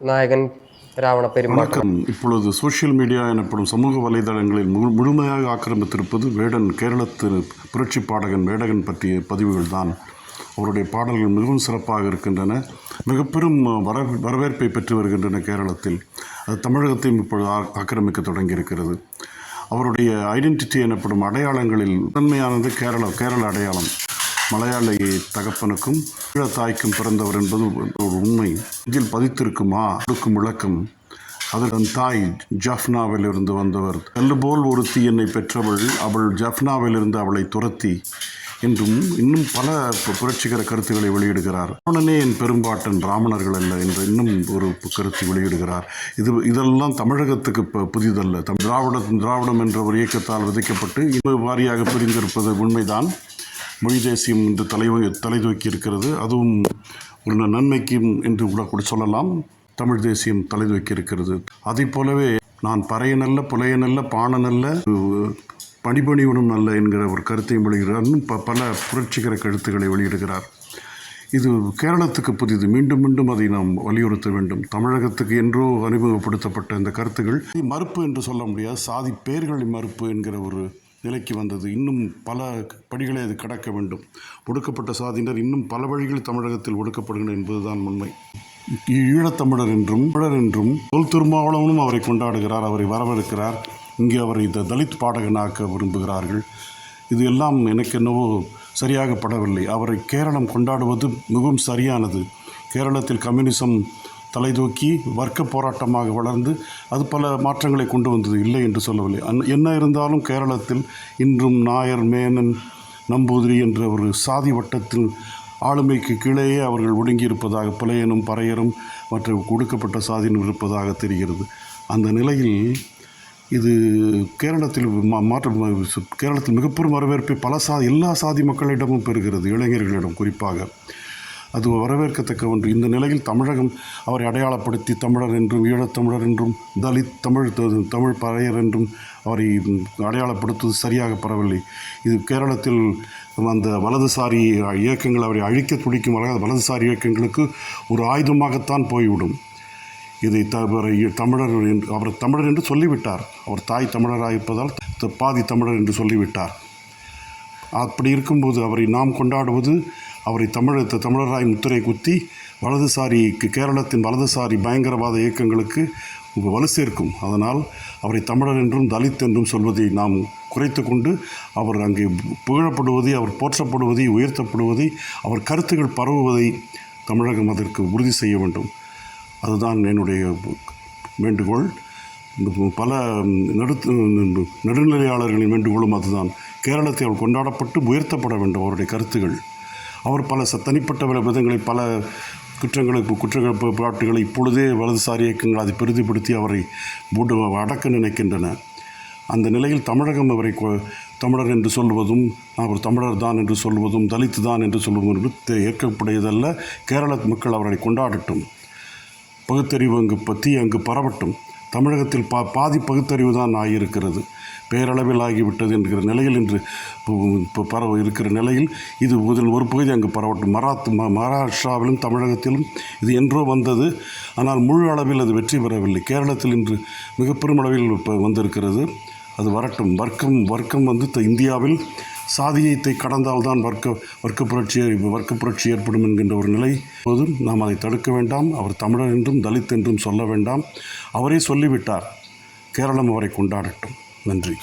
நாயகன் ராவண பெருமாள். வணக்கம். இப்பொழுது சோஷியல் மீடியா எனப்படும் சமூக வலைதளங்களில் முழு முழுமையாக ஆக்கிரமித்திருப்பது வேடன் கேரளத்து புரட்சி பாடகன் வேடகன் பற்றிய பதிவுகள் தான் அவருடைய பாடல்கள் மிகவும் சிறப்பாக இருக்கின்றன. மிக பெரும் வர வரவேற்பை பெற்று வருகின்றன கேரளத்தில். அது தமிழகத்தையும் இப்பொழுது ஆ- ஆக்கிரமிக்க தொடங்கியிருக்கிறது. அவருடைய ஐடென்டிட்டி எனப்படும் அடையாளங்களில் முதன்மையானது கேரள கேரள அடையாளம். மலையாளி தகப்பனுக்கும் ஈழ தாய்க்கும் பிறந்தவர் என்பது ஒரு உண்மை. இதில் பதித்திருக்குமா? கொடுக்கும் விளக்கம் அதன் தாய் ஜஃப்னாவில் இருந்து வந்தவர். கல்லுபோல் ஒருத்தி என்னை பெற்றவள் அவள் ஜஃப்னாவில் இருந்து அவளை துரத்தி என்றும் இன்னும் பல புரட்சிகர கருத்துக்களை வெளியிடுகிறார். ராவணனே என் பெரும்பாட்டன் ராமணர்கள் அல்ல என்று இன்னும் ஒரு கருத்து வெளியிடுகிறார். இது இதெல்லாம் தமிழகத்துக்கு இப்போ புதிதல்ல. தம் திராவிட திராவிடம் என்ற ஒரு இயக்கத்தால் விதைக்கப்பட்டு இது வாரியாக பிரிந்திருப்பது உண்மைதான். மொழி தேசியம் என்று தலை தலை தூக்கி இருக்கிறது. அதுவும் ஒரு நன்மைக்கும் என்று கூட கூட சொல்லலாம். தமிழ் தேசியம் தலை தூக்கி இருக்கிறது. அதைப் போலவே நான் பறைய நல்ல புழைய நல்ல பாண நல்ல பணிபணியுடன் நல்ல என்கிற ஒரு கருத்தையும் வெளியிடுகிறார். இன்னும் ப பல புரட்சிகர கருத்துக்களை வெளியிடுகிறார். இது கேரளத்துக்கு புதிது. மீண்டும் மீண்டும் அதை நாம் வலியுறுத்த வேண்டும். தமிழகத்துக்கு என்றோ அறிமுகப்படுத்தப்பட்ட இந்த கருத்துகள் மறுப்பு என்று சொல்ல முடியாது. சாதி பெயர்களை மறுப்பு என்கிற ஒரு நிலைக்கு வந்தது. இன்னும் பல படிகளை அது கடக்க வேண்டும். ஒடுக்கப்பட்ட சாதியினர் இன்னும் பல வழிகளில் தமிழகத்தில் ஒடுக்கப்படுகின்றனர் என்பதுதான் உண்மை. ஈழத்தமிழர் என்றும் தமிழர் என்றும் தொல் திருமாவளவனும் அவரை கொண்டாடுகிறார் அவரை வரவேற்கிறார். இங்கே அவரை இந்த தலித் பாடகனாக்க விரும்புகிறார்கள். இது எல்லாம் எனக்கு என்னவோ சரியாக படவில்லை அவரை கேரளம் கொண்டாடுவது மிகவும் சரியானது. கேரளத்தில் கம்யூனிசம் தலைதூக்கி வர்க்க போராட்டமாக வளர்ந்து அது பல மாற்றங்களை கொண்டு வந்தது. இல்லை என்று சொல்லவில்லை. அந் என்ன இருந்தாலும் கேரளத்தில் இன்றும் நாயர் மேனன் நம்பூதிரி என்ற ஒரு சாதி வட்டத்தில் ஆளுமைக்கு கீழேயே அவர்கள் ஒடுங்கியிருப்பதாக புலையனும் பறையரும் மற்ற ஒடுக்கப்பட்ட சாதியினர் இருப்பதாக தெரிகிறது. அந்த நிலையில் இது கேரளத்தில் மா- மாற்றம் கேரளத்தில் மிகப்பெரும் வரவேற்பை பல சா எல்லா சாதி மக்களிடமும் பெறுகிறது. இளைஞர்களிடம் குறிப்பாக. அது வரவேற்கத்தக்க ஒன்று. இந்த நிலையில் தமிழகம் அவரை அடையாளப்படுத்தி தமிழர் என்றும் ஈழத்தமிழர் என்றும் தலித் தமிழ் தமிழ் பறையர் என்றும் அவரை அடையாளப்படுத்துவது சரியாக பரவில்லை. இது கேரளத்தில் அந்த வலதுசாரி இயக்கங்கள் அவரை அழிக்க துடிக்கும் வர வலதுசாரி இயக்கங்களுக்கு ஒரு ஆயுதமாகத்தான் போய்விடும். இதை த அவரை தமிழர் என்று அவர் தமிழர் என்று சொல்லிவிட்டார். அவர் தாய் தமிழராக இருப்பதால் பாதி தமிழர் என்று சொல்லிவிட்டார். அப்படி இருக்கும்போது அவரை நாம் கொண்டாடுவது அவரை தமிழ தமிழராய் முத்திரை குத்தி வலதுசாரிக்கு கேரளத்தின் வலதுசாரி பயங்கரவாத இயக்கங்களுக்கு வலு சேர்க்கும். அதனால் அவரை தமிழர் என்றும் தலித் என்றும் சொல்வதை நாம் குறைத்து கொண்டு அவர் அங்கே புகழப்படுவதை அவர் போற்றப்படுவதை உயர்த்தப்படுவதை அவர் கருத்துக்கள் பரவுவதை தமிழகம் அதற்கு உறுதி செய்ய வேண்டும். அதுதான் என்னுடைய வேண்டுகோள். பல நடு நடுநிலையாளர்களின் வேண்டுகோளும் அதுதான். கேரளத்தில் அவர் கொண்டாடப்பட்டு உயர்த்தப்பட வேண்டும் அவருடைய கருத்துகள். அவர் பல ச தனிப்பட்ட வித விதங்களை பல குற்றங்களை குற்றங்கள் பாட்டுகளை இப்பொழுதே வலதுசாரி இயக்கங்கள் அதை பெரிதுபடுத்தி அவரை மூடு அடக்க நினைக்கின்றன. அந்த நிலையில் தமிழகம் அவரை கொ- தமிழர் என்று சொல்வதும் அவர் தமிழர் தான் என்று சொல்வதும் தலித்து தான் என்று சொல்வதும் என்பது ஏற்கக்கூடியதல்ல கேரள மக்கள் அவரை கொண்டாடட்டும். பகுத்தறிவு அங்கு பற்றி அங்கு பரவட்டும். தமிழகத்தில் பா பாதி பகுத்தறிவு தான் ஆகியிருக்கிறது. பேரளவில் ஆகிவிட்டது என்கிற நிலையில் இன்று இப்போ- இப்போ பரவ இருக்கிற நிலையில் இது முதல் ஒரு பகுதி அங்கு பரவட்டும். மராத் ம- மகாராஷ்டிராவிலும் தமிழகத்திலும் இது என்றோ வந்தது. ஆனால் முழு அளவில் அது வெற்றி பெறவில்லை. கேரளத்தில் இன்று மிக பெருமளவில் இப்போ வந்திருக்கிறது. அது வரட்டும். வர்க்கம் வர்க்கம் வந்து த- இந்தியாவில் சாதியத்தை கடந்தால்தான் வர்க்க வர்க்க புரட்சி வர்க்க புரட்சி ஏற்படும் என்கின்ற ஒரு நிலை. போதும் நாம் அதை தடுக்க வேண்டாம். அவர் தமிழர் என்றும் தலித் என்றும் சொல்ல வேண்டாம். அவரே சொல்லிவிட்டார். கேரளம் அவரை கொண்டாடட்டும். நன்றி.